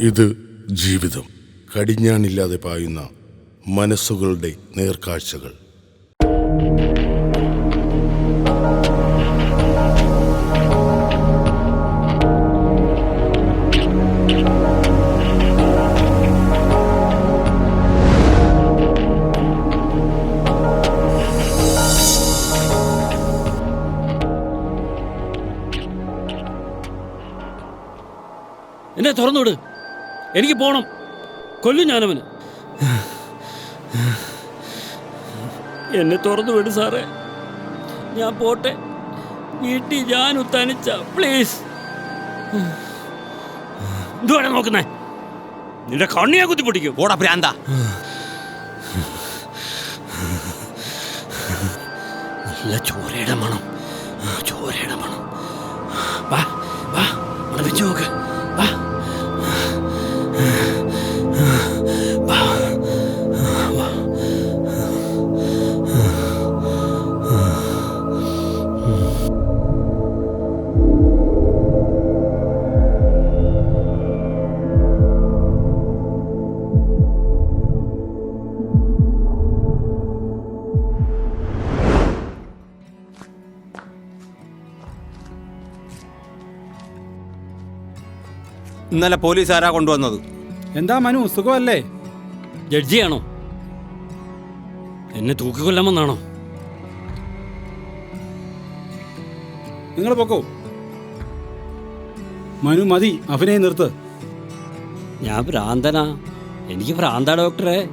ഇത് ജീവിതം. കടിഞ്ഞാണില്ലാതെ പായുന്ന മനസ്സുകളുടെ നേർക്കാഴ്ചകൾ. എന്നെ തുറന്നുവിട്. എനിക്ക് പോണം. കൊല്ലും ഞാനവന്. എന്നെ തുറന്നു വിടും സാറേ. ഞാൻ പോട്ടെ. വീട്ടിൽ ഞാൻ ഉത്തനിച്ച പ്ലീസ്. എന്തുവാണ് നോക്കുന്നേ? നിന്റെ കണ്ണിയാ കുത്തിപ്പൊട്ടിക്കും. ഓടാ ഭ്രാന്ത. നല്ല ചോരയുടെ മണം. ചോരയുടെ മണം. വാ വാ വെച്ച് നോക്ക്. വാ. ഇന്നലെ പോലീസ് ആരാ കൊണ്ടുവന്നത്? എന്താ മനു സുഖമല്ലേ? ജഡ്ജിയാണോ? എന്നെ തൂക്കിക്കൊല്ലാമെന്നാണോ? നിങ്ങൾ പൊക്കോ. മനു മതി അഭിനയം നിർത്ത്. ഞാൻ ഭ്രാന്തനാ. എനിക്ക് ഭ്രാന്താ ഡോക്ടറെ.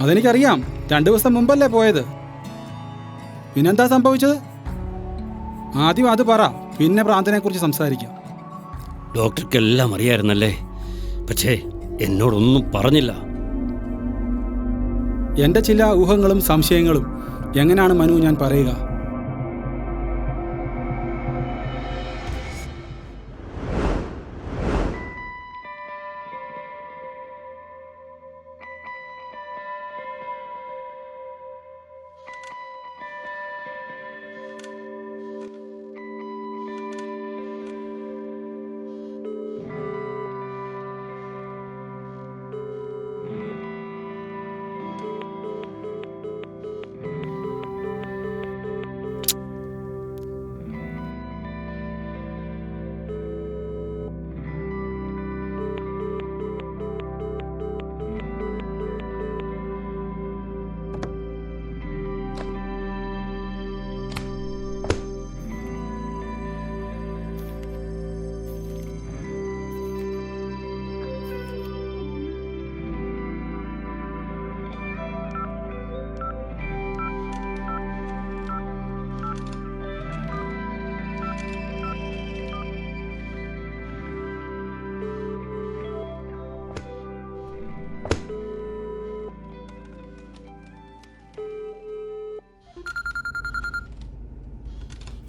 അതെനിക്കറിയാം. രണ്ടു ദിവസം മുമ്പല്ലേ പോയത്. പിന്നെന്താ സംഭവിച്ചത്? ആദ്യം അത് പറ പിന്നെ ഭ്രാന്തനെ കുറിച്ച് സംസാരിക്കാം. ഡോക്ടർക്കെല്ലാം അറിയായിരുന്നല്ലേ? പക്ഷേ എന്നോടൊന്നും പറഞ്ഞില്ല. എന്റെ ചില ഊഹങ്ങളും സംശയങ്ങളും എങ്ങനെയാണ് മനു ഞാൻ പറയുക?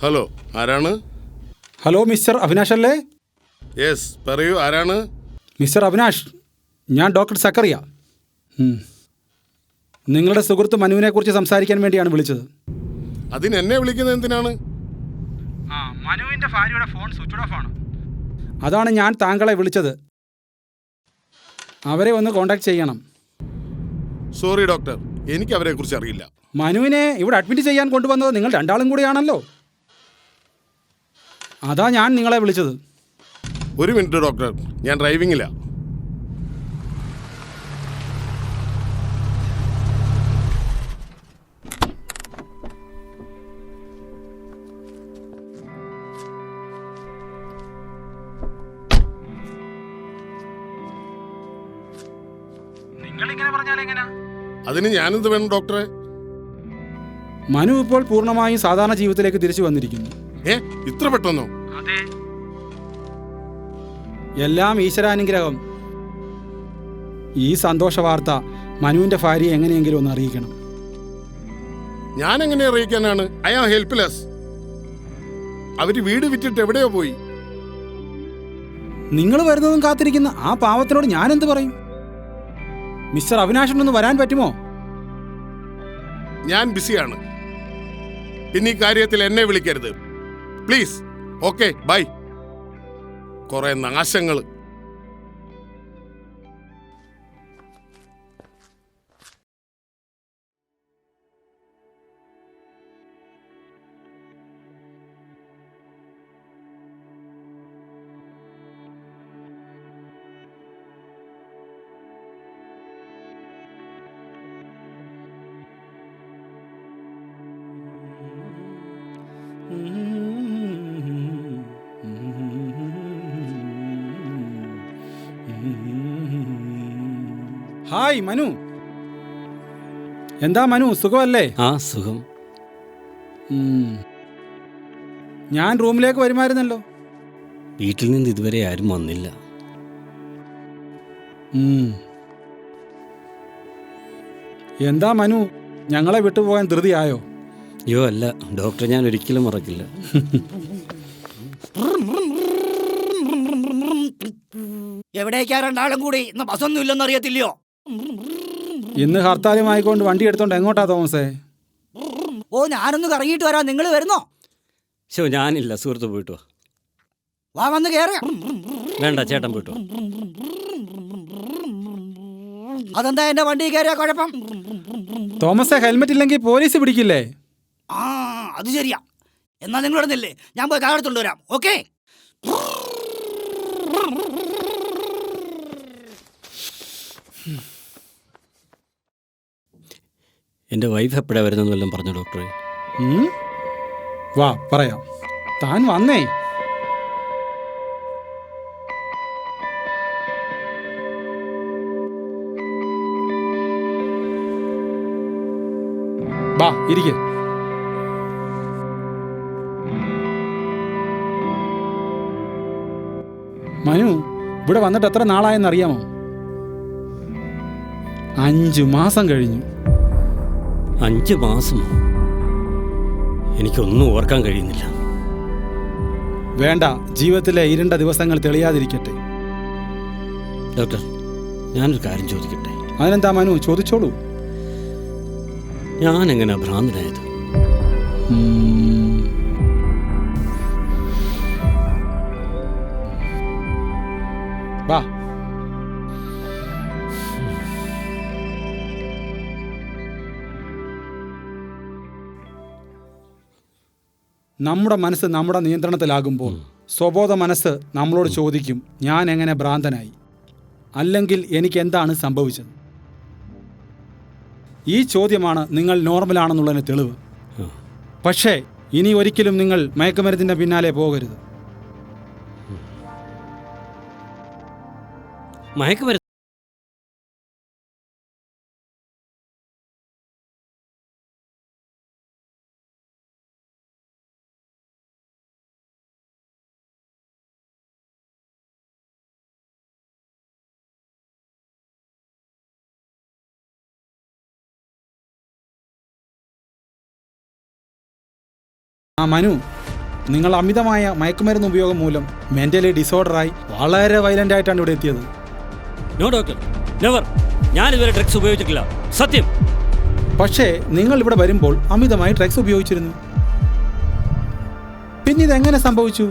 ഹലോ ആരാണ്? ഹലോ മിസ്റ്റർ അവിനാഷ് അല്ലേ? യെസ് പറയൂ ആരാണ്? മിസ്റ്റർ അവിനാഷ് ഞാൻ ഡോക്ടർ സക്കറിയ. നിങ്ങളുടെ സുഹൃത്ത് മനുവിനെ കുറിച്ച് സംസാരിക്കാൻ വേണ്ടിയാണ് വിളിച്ചത്. അതിന് എന്നെ വിളിക്കുന്നത് എന്തിനാണ്? മനുവിന്റെ ഭാര്യയുടെ ഫോൺ സ്വിച്ച് ഓഫ് ആണ്. അതാണ് ഞാൻ താങ്കളെ വിളിച്ചത്. അവരെ ഒന്ന് കോണ്ടാക്ട് ചെയ്യണം. സോറി ഡോക്ടർ എനിക്ക് അവരെ കുറിച്ച് അറിയില്ല മനുവിനെ ഇവിടെ അഡ്മിറ്റ് ചെയ്യാൻ കൊണ്ടുവന്നത് നിങ്ങൾ രണ്ടാളും കൂടിയാണല്ലോ. അതാ ഞാൻ നിങ്ങളെ വിളിച്ചത്. ഒരു മിനിറ്റ് ഡോക്ടർ ഞാൻ എങ്ങനെയാ അതിന് ഞാനെന്ത് വേണം ഡോക്ടറെ? മനു ഇപ്പോൾ പൂർണമായും സാധാരണ ജീവിതത്തിലേക്ക് തിരിച്ചു വന്നിരിക്കുന്നു. ഏ ഇത്ര പെട്ടെന്നോ? എല്ലാം ഈശ്വരാനുഗ്രഹം. ഈ സന്തോഷ വാർത്ത മനുവിന്റെ ഭാര്യ എങ്ങനെയെങ്കിലും ഒന്ന് അറിയിക്കണം. ഞാൻ എങ്ങനെ അറിയിക്കാനാണ്? ഐ ആം ഹെൽപ്ലെസ് അവർ വീട് വിറ്റിട്ട് എവിടെയോ പോയി. നിങ്ങൾ വരുന്നതും കാത്തിരിക്കുന്ന ആ പാവത്തിനോട് ഞാൻ എന്ത് പറയും? മിസ്റ്റർ അവിനാഷിനൊന്ന് വരാൻ പറ്റുമോ? ഞാൻ ബിസിയാണ്. പിന്നെ ഈ കാര്യത്തിൽ എന്നെ വിളിക്കരുത്. Please okay bye. കുറെ നാശങ്ങൾ ഹായ് മനു. എന്താ മനു സുഖമല്ലേ? ആ സുഖം. ഞാൻ റൂമിലേക്ക് വരുമായിരുന്നല്ലോ. വീട്ടിൽ നിന്ന് ഇതുവരെ ആരും വന്നില്ല. എന്താ മനു ഞങ്ങളെ വിട്ടുപോകാൻ ധൃതിയായോ? അയ്യോ അല്ല. ഡോക്ടർ ഞാൻ ഒരിക്കലും മറക്കില്ല. എവിടേക്കാ രണ്ടാളും കൂടി? ഇന്ന് ബസ്സൊന്നും ഇല്ലെന്ന് അറിയത്തില്ലയോ? ഇന്ന് ഹർത്താലുമായിക്കൊണ്ട് വണ്ടി എടുത്തോണ്ട് എങ്ങോട്ടാ തോമസേ? ഓ ഞാനൊന്ന് കറങ്ങിയിട്ട് വരാം. നിങ്ങൾ വരുന്നോ? ശോ ഞാനില്ല. സുഹൃത്ത് പോയിട്ട് വാ. വാ വന്ന് കയറി വേണ്ട ചേട്ടൻ പോയിട്ട് വാ. അതെന്താ എന്റെ വണ്ടി കയറിയ കുഴപ്പം? തോമസേ ഹെൽമെറ്റ് ഇല്ലെങ്കിൽ പോലീസ് പിടിക്കില്ലേ? ആ അത് ശരിയാ. എന്നാ നിങ്ങൾ ഇടുന്നില്ലേ ഞാൻ പോയി കാർ എടുത്തോണ്ട് വരാം. ഓക്കെ? എന്റെ വൈഫ് എപ്പോഴാണ് വരുന്നതെന്ന് വല്ലതും പറഞ്ഞു ഡോക്ടറെ? വാ പറയാം. താൻ വന്നേ. വാ ഇരിക്കെ. മനു ഇവിടെ വന്നിട്ട് എത്ര നാളായെന്ന് അറിയാമോ? അഞ്ചു മാസം കഴിഞ്ഞു. അഞ്ച് മാസം എനിക്കൊന്നും ഓർക്കാൻ കഴിയുന്നില്ല. വേണ്ട ജീവിതത്തിലെ ഇരുണ്ട ദിവസങ്ങൾ തെളിയാതിരിക്കട്ടെ. ഡോക്ടർ ഞാനൊരു കാര്യം ചോദിക്കട്ടെ? അതിനെന്താ മനു ചോദിച്ചോളൂ. ഞാൻ എങ്ങനെ ഭ്രാന്തനായത് നമ്മുടെ മനസ്സ് നമ്മുടെ നിയന്ത്രണത്തിലാകുമ്പോൾ സ്വബോധ മനസ്സ് നമ്മളോട് ചോദിക്കും ഞാൻ എങ്ങനെ ഭ്രാന്തനായി? അല്ലെങ്കിൽ എനിക്ക് എന്താണ് സംഭവിച്ചത്? ഈ ചോദ്യമാണ് നിങ്ങൾ നോർമലാണെന്നുള്ളതിന് തെളിവ്. പക്ഷേ ഇനി ഒരിക്കലും നിങ്ങൾ മയക്കുമരുന്നിന്റെ പിന്നാലെ പോകരുത്. ആ മനു നിങ്ങൾ അമിതമായ മയക്കുമരുന്ന് ഉപയോഗം മൂലം മെന്റലി ഡിസോർഡറായി വളരെ വയലന്റ് ആയിട്ടാണ് ഇവിടെ എത്തിയത്. നോ ഡോക്ടർ നെവർ ഞാൻ ഇതുവരെ ഡ്രഗ്സ് ഉപയോഗിച്ചിട്ടില്ല. സത്യം. പക്ഷേ നിങ്ങൾ ഇവിടെ വരുമ്പോൾ അമിതമായി ഡ്രഗ്സ് ഉപയോഗിച്ചിരുന്നു. പിന്നെ ഇതെങ്ങനെ സംഭവിച്ചു?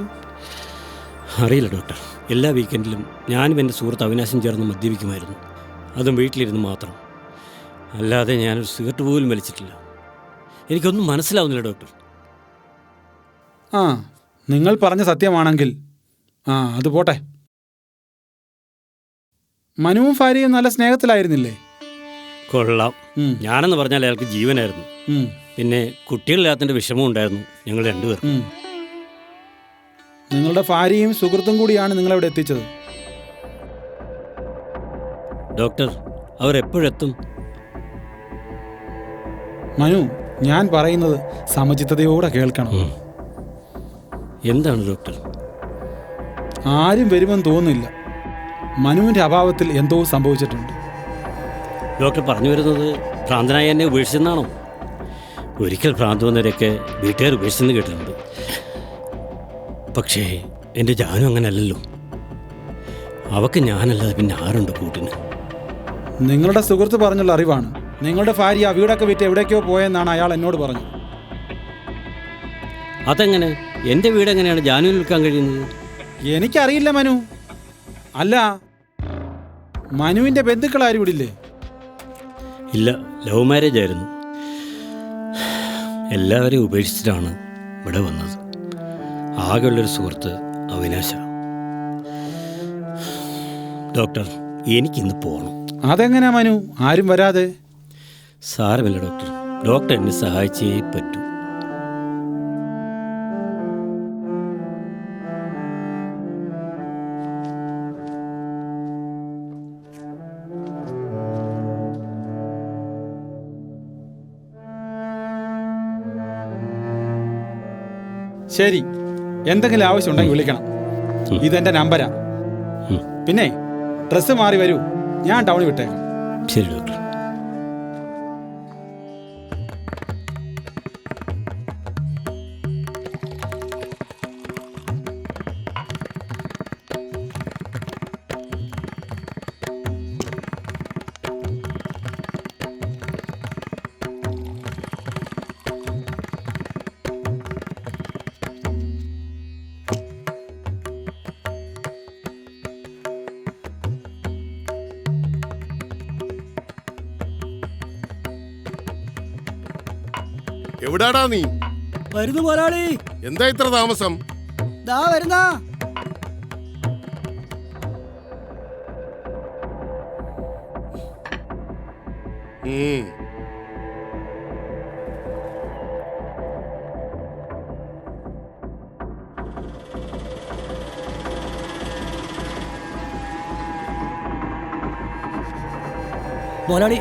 അറിയില്ല ഡോക്ടർ എല്ലാ വീക്കെൻഡിലും ഞാനും എന്റെ സുഹൃത്ത് അവിനാശം ചേർന്ന് മദ്യപിക്കുമായിരുന്നു. അതും വീട്ടിലിരുന്ന് മാത്രം. അല്ലാതെ ഞാനൊരു സിഗരറ്റ് പോലും വലിച്ചിട്ടില്ല. എനിക്കൊന്നും മനസ്സിലാവുന്നില്ല ഡോക്ടർ ആ നിങ്ങൾ പറഞ്ഞ സത്യമാണെങ്കിൽ. ആ അത് പോട്ടെ. മനുവും ഭാര്യയും നല്ല സ്നേഹത്തിലായിരുന്നില്ലേ? കൊള്ളാം. ഉം, ഞാനെന്ന് പറഞ്ഞാൽ അയാൾക്ക് ജീവനായിരുന്നു. ഉം, പിന്നെ കുട്ടികളില്ലാത്തതിന്റെ വിഷമം ഉണ്ടായിരുന്നു ഞങ്ങൾ രണ്ടുപേർ ഉം. നിങ്ങളുടെ ഭാര്യയും സുഹൃത്തും കൂടിയാണ് നിങ്ങളവിടെ എത്തിച്ചത്. ഡോക്ടർ അവരെപ്പോഴെത്തും മനു ഞാൻ പറയുന്നത് സമചിത്തതയോടെ കേൾക്കണം. ഉം. എന്താണ് ഡോക്ടർ? ആരും വരുമെന്ന് തോന്നുന്നില്ല. മനുവിന്റെ അഭാവത്തിൽ എന്തോ സംഭവിച്ചിട്ടുണ്ട്. ഡോക്ടർ പറഞ്ഞു വരുന്നത് ഭ്രാന്തനായി എന്നെ ഉപേക്ഷിച്ചെന്നാണോ? ഒരിക്കൽ ഭ്രാന്ത് വന്നവരെയൊക്കെ വീട്ടുകാർ ഉപേക്ഷിച്ചെന്ന് കേട്ടിട്ടുണ്ട്. പക്ഷേ എന്റെ ജാനും അങ്ങനെയല്ലല്ലോ അവക്ക് ഞാനല്ലാതെ പിന്നെ ആരുണ്ട് കൂട്ടിന്? നിങ്ങളുടെ സുഹൃത്ത് പറഞ്ഞുള്ള അറിവാണ്. നിങ്ങളുടെ ഭാര്യ ആ വീടൊക്കെ വിറ്റ് എവിടേക്കോ പോയെന്നാണ് അയാൾ എന്നോട് പറഞ്ഞത്. അതെങ്ങനെ? എന്റെ വീട് എങ്ങനെയാണ് ജാനുവിൽ നിൽക്കാൻ കഴിയുന്നത്? എനിക്കറിയില്ല മനു. അല്ല മനുവിന്റെ ബന്ധുക്കൾ ആരും ഇവിടില്ലേ ഇല്ല? ലവ് മാരേജ് ആയിരുന്നു. എല്ലാവരെയും ഉപേക്ഷിച്ചിട്ടാണ് ഇവിടെ വന്നത്. ആകെയുള്ളൊരു സുഹൃത്ത് അവിനാശ. ഡോക്ടർ എനിക്കിന്ന് പോകണം അതെങ്ങനെയാ മനു? ആരും വരാതെ? സാരമില്ല ഡോക്ടർ. ഡോക്ടർ എന്നെ സഹായിച്ചേ പറ്റൂ. ശരി. എന്തെങ്കിലും ആവശ്യം ഉണ്ടെങ്കിൽ വിളിക്കണം ഇതെന്റെ നമ്പരാ. പിന്നെ ഡ്രസ്സ് മാറി വരൂ. ഞാൻ ടൗണിൽ വിട്ടേക്കാം. ശരി ഡോക്ടർ. എവിടാടാ നീ? വരുന്നു പോരാളി എന്താ ഇത്ര താമസം? ദാ വരുന്ന.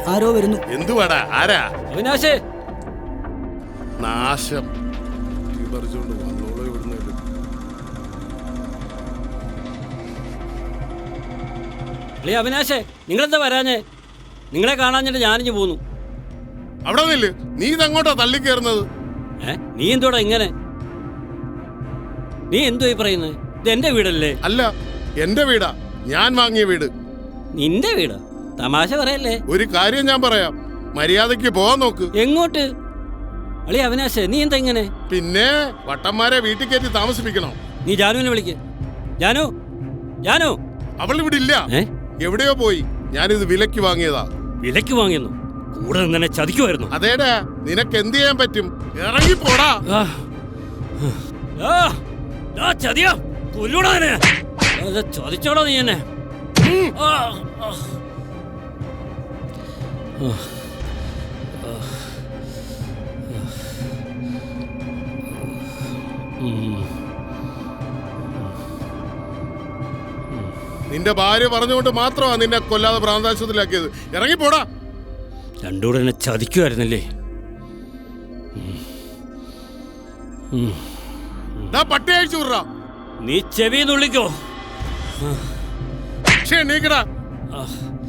ആരോ വരുന്നു. എന്തുവാടാ? ആരാ? അവിനാശേ. നാശം. ഈ പറിച്ചുകൊണ്ട് വന്നോളൂ ഇവിടുന്ന്. അല്ലേ അവിനാശേ നിങ്ങളെന്താ വരാഞ്ഞേ? നിങ്ങളെ കാണാഞ്ഞിട്ട് ഞാനിഞ്ഞ് പോന്നു. അവിടെ നില്ല് നീ ഇതങ്ങോട്ടാ തള്ളിക്കേറുന്നത്? ഏ നീ എന്തോടാ ഇങ്ങനെ? നീ എന്തോ ഈ പറയുന്നത്? ഇത് എന്റെ വീടല്ലേ? അല്ല എന്റെ വീടാ. ഞാൻ വാങ്ങിയ വീട്. നിന്റെ വീടാ? തമാശ പറയല്ലേ? ഒരു കാര്യം ഞാൻ പറയാം. മര്യാദയ്ക്ക് പോവാൻ നോക്ക്. എങ്ങോട്ട്? അളി അവിനാശ് നീ എന്താ ഇങ്ങനെ? പിന്നെ വട്ടന്മാരെ വീട്ടിൽ കയറ്റി താമസിപ്പിക്കണം. നീ ജാനുവിനെ വിളിക്ക്. ജാനു ജാനു. അവൾ ഇവിടെ ഇല്ല. ഏ? എവിടെയോ പോയി. ഞാനിത് വിലക്ക് വാങ്ങിയതാ. വിലക്ക് വാങ്ങിയെന്നു? കൂടെ നിന്നെ ചതിക്കുമായിരുന്നു. അതേടാ നിനക്ക് എന്ത് ചെയ്യാൻ പറ്റും? ഇറങ്ങി പോടാ ചതിയാ. കൊല്ലൂടാ നിന്നെ. ചതിച്ചോടാ നീ എന്നെ. ആ. നിന്റെ ഭാര്യ പറഞ്ഞുകൊണ്ട് മാത്രമാണ് നിന്നെ കൊല്ലാതെ പ്രാന്താശുപത്രിയിലാക്കിയത് ഇറങ്ങിപ്പോടാ. രണ്ടുകൂടെ എന്നെ ചതിക്കുമായിരുന്നല്ലേ പട്ടി അഴിച്ചു വിടറാ. നീ ചെവി നുള്ളിക്കോ പക്ഷേ നീക്കടാ.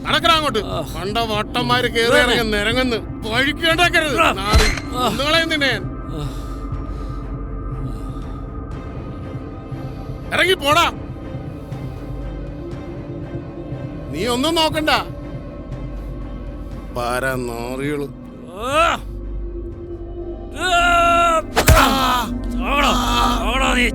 നടക്കടാ അങ്ങോട്ട്. പണ്ട വട്ടന്മാര് കേറി ഇറങ്ങി നിരങ്ങുന്നു വഴിക്കേണ്ടാക്കരുത് നിങ്ങളെ നിന്നെ. ഇറങ്ങി പോടാ നീ ഒന്നും നോക്കണ്ട. ചാവടാ നീ.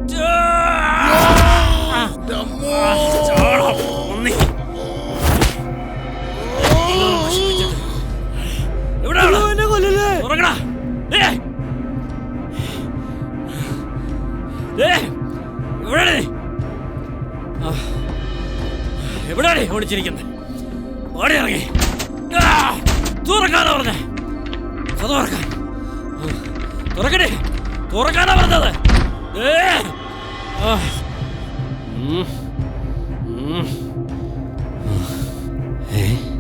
എവിടെയാണ് ഓടിച്ചിരിക്കുന്നത്? ഓടി ഇറങ്ങി. തുറക്കാനാ പറഞ്ഞേ. അത് തുറക്കാൻ തുറക്കണേ തുറക്കാനാ പറഞ്ഞത്. ഏ. ഏ?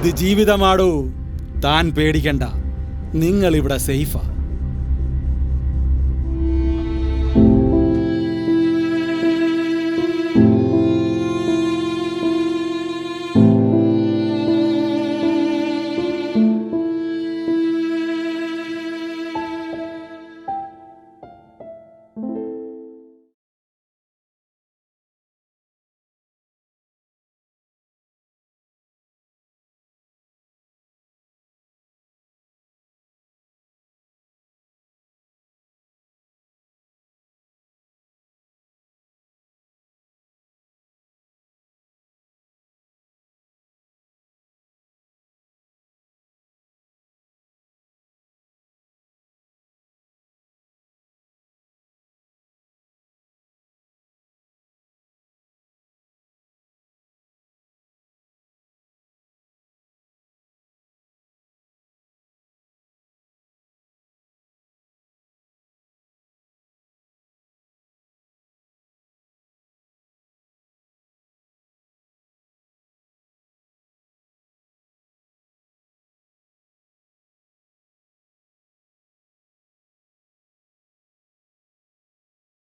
ഇത് ജീവിതമാടോ. താൻ പേടിക്കണ്ട. നിങ്ങൾ ഇവിടെ സേഫാ.